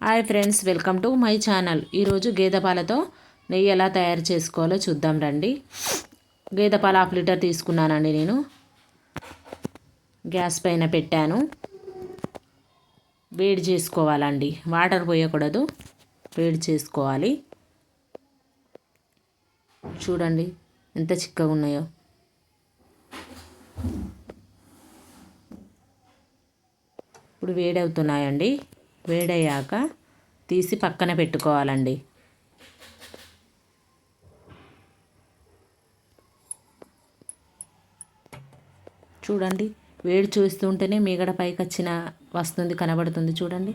Hi friends welcome to my channel. ఈరోజు గేదె పాలతో నెయ్యి ఎలా తయారు చేసుకోవాలో చూద్దాం రండి. గేదె పాలు హాఫ్ లీటర్ తీసుకున్నానండి నేను. గ్యాస్ పైన పెట్టాను. వేడి చేసుకోవాలండి. వాటర్ పోయకూడదు. వేడి చేసుకోవాలి. చూడండి ఎంత చిక్కగా ఉన్నాయో. ఇప్పుడు వేడవుతున్నాయండి. వేడయ్యాక తీసి పక్కన పెట్టుకోవాలండి. చూడండి వేడి చూస్తుంటేనే మీగడ పైకి వచ్చిన వస్తుంది కనబడుతుంది చూడండి.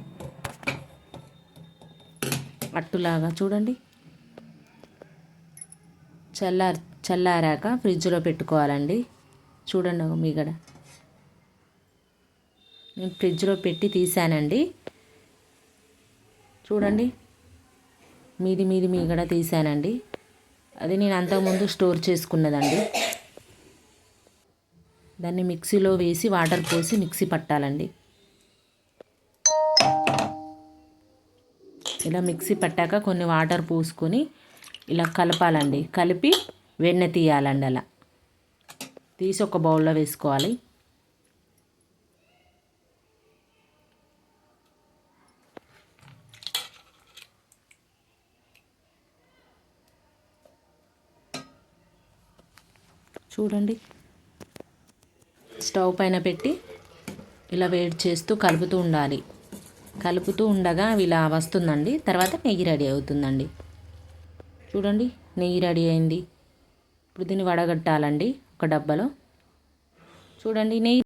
అట్టులాగా చూడండి. చల్లార్ చల్లారాక ఫ్రిడ్జ్లో పెట్టుకోవాలండి. చూడండి మీగడ. నేను ఫ్రిడ్జ్లో పెట్టి తీసానండి చూడండి. మీది మీది మీగడ తీసానండి అది నేను అంతకుముందు స్టోర్ చేసుకున్నదండి. దాన్ని మిక్సీలో వేసి వాటర్ పోసి మిక్సీ పట్టాలండి. ఇలా మిక్సీ పట్టాక కొన్ని వాటర్ పోసుకొని ఇలా కలపాలండి. కలిపి వెన్న తీయాలండి అలా. తీసి ఒక బౌల్లో వేసుకోవాలి. చూడండి. స్టవ్ పైన పెట్టి ఇలా వేడి చేస్తూ కలుపుతూ ఉండాలి. కలుపుతూ ఉండగా ఇలా వస్తుందండి. తర్వాత నెయ్యి రెడీ అవుతుందండి. చూడండి నెయ్యి రెడీ అయింది. ఇప్పుడు దీన్ని వడగట్టాలండి ఒక డబ్బాలో. చూడండి నెయ్యి